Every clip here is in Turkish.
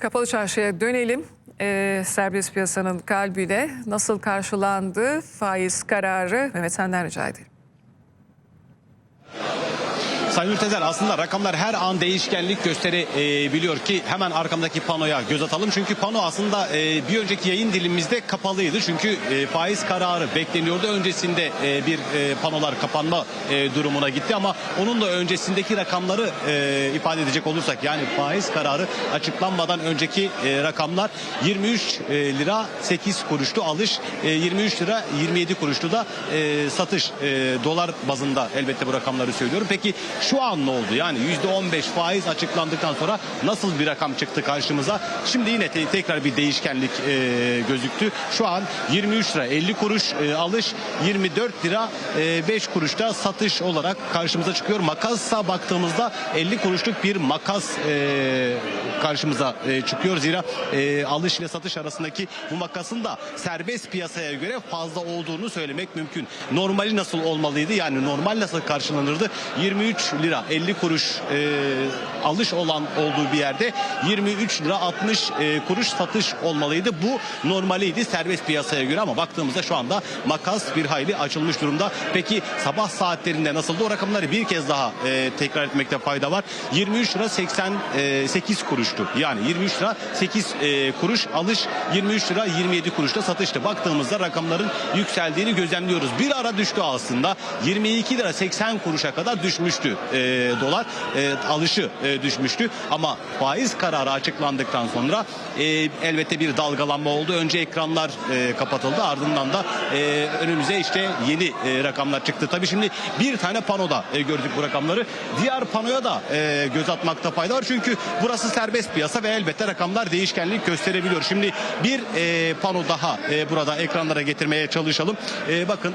Kapalı çarşıya dönelim. Ee, serbest piyasanın kalbine nasıl karşılandı faiz kararı Mehmet senden rica edelim. Sayın Ültezer aslında rakamlar her an değişkenlik gösterebiliyor ki hemen arkamdaki panoya göz atalım. Çünkü pano aslında e, bir önceki yayın dilimimizde kapalıydı. Çünkü e, faiz kararı bekleniyordu. Öncesinde e, bir panolar kapanma durumuna gitti ama onun da öncesindeki rakamları ifade edecek olursak yani faiz kararı açıklanmadan önceki rakamlar 23 e, lira 8 kuruştu alış, e, 23 lira 27 kuruştu da satış dolar bazında elbette bu rakamları söylüyorum. Peki şu an ne oldu? Yani %15 faiz açıklandıktan sonra nasıl bir rakam çıktı karşımıza? Şimdi yine te- tekrar bir değişkenlik e, gözüktü. Şu an 23 lira 50 kuruş e, alış, 24 lira e, 5 kuruşta satış olarak karşımıza çıkıyor. Makasa baktığımızda 50 kuruşluk bir makas e, karşımıza e, çıkıyor. Zira e, alış ile satış arasındaki bu makasın da serbest piyasaya göre fazla olduğunu söylemek mümkün. Normali nasıl olmalıydı? Yani normal nasıl karşılanırdı? 23 lira 50 kuruş e, alış olan olduğu bir yerde 23 lira 60 e, kuruş satış olmalıydı. Bu normaliydi serbest piyasaya göre ama baktığımızda şu anda makas bir hayli açılmış durumda. Peki sabah saatlerinde nasıldı? O rakamları bir kez daha e, tekrar etmekte fayda var. 23 lira 88 kuruştu. Yani 23 lira 8 e, kuruş alış 23 lira 27 kuruşta satıştı. Baktığımızda rakamların yükseldiğini gözlemliyoruz. Bir ara düştü aslında. 22 lira 80 kuruşa kadar düşmüştü e, dolar. E, alışı e, düşmüştü. Ama faiz kararı açıklandıktan sonra e, elbette bir dalgalanma oldu. Önce ekranlar e, kapatıldı. Ardından da e, önümüze işte yeni e, rakamlar çıktı. Tabii şimdi bir tane panoda e, gördük bu rakamları. Diğer panoya da e, göz atmakta fayda var. Çünkü burası serbest piyasa ve elbette rakamlar değişkenlik gösterebiliyor. Şimdi bir e, pano daha e, burada ekranlara getirmeye çalışalım. E, bakın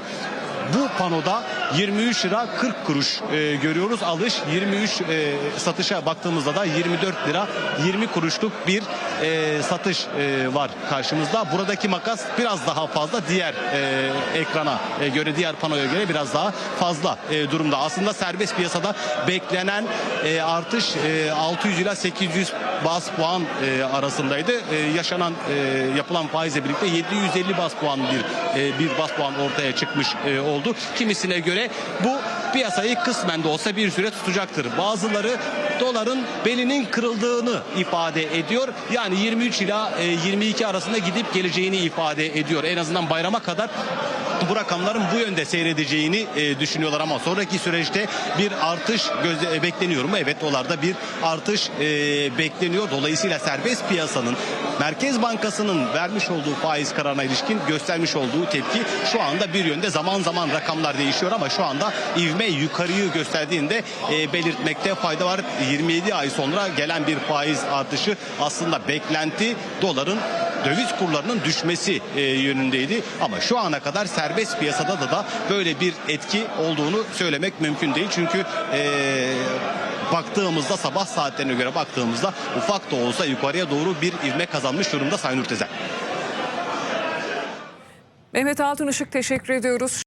bu panoda 23 lira 40 kuruş e, görüyoruz. Alış 23 e, satışa baktığımızda da 24 lira 20 kuruşluk bir e, satış e, var karşımızda. Buradaki makas biraz daha fazla diğer e, ekrana e, göre diğer panoya göre biraz daha fazla e, durumda. Aslında serbest piyasada beklenen e, artış e, 600 ila 800 bas puan e, arasındaydı. E, yaşanan e, yapılan faizle birlikte 750 bas puan bir e, bir bas puan ortaya çıkmış e, oldu. Kimisine göre bu piyasayı kısmen de olsa bir süre tutacaktır. Bazıları doların belinin kırıldığını ifade ediyor. Yani 23 ila e, 22 arasında gidip geleceğini ifade ediyor. En azından bayrama kadar bu rakamların bu yönde seyredeceğini e, düşünüyorlar ama sonraki süreçte bir artış gözle, e, bekleniyor mu? Evet dolarda bir artış e, bekleniyor. Dolayısıyla serbest piyasanın Merkez Bankası'nın vermiş olduğu faiz kararına ilişkin göstermiş olduğu tepki şu anda bir yönde zaman zaman rakamlar değişiyor ama şu anda ivme yukarıyı gösterdiğinde e, belirtmekte fayda var. 27 ay sonra gelen bir faiz artışı aslında beklenti doların döviz kurlarının düşmesi e, yönündeydi. Ama şu ana kadar serbest piyasada da da böyle bir etki olduğunu söylemek mümkün değil. Çünkü e, baktığımızda sabah saatlerine göre baktığımızda ufak da olsa yukarıya doğru bir ivme kazanmış durumda Sayın Ürtezer. Mehmet Altınışık teşekkür ediyoruz.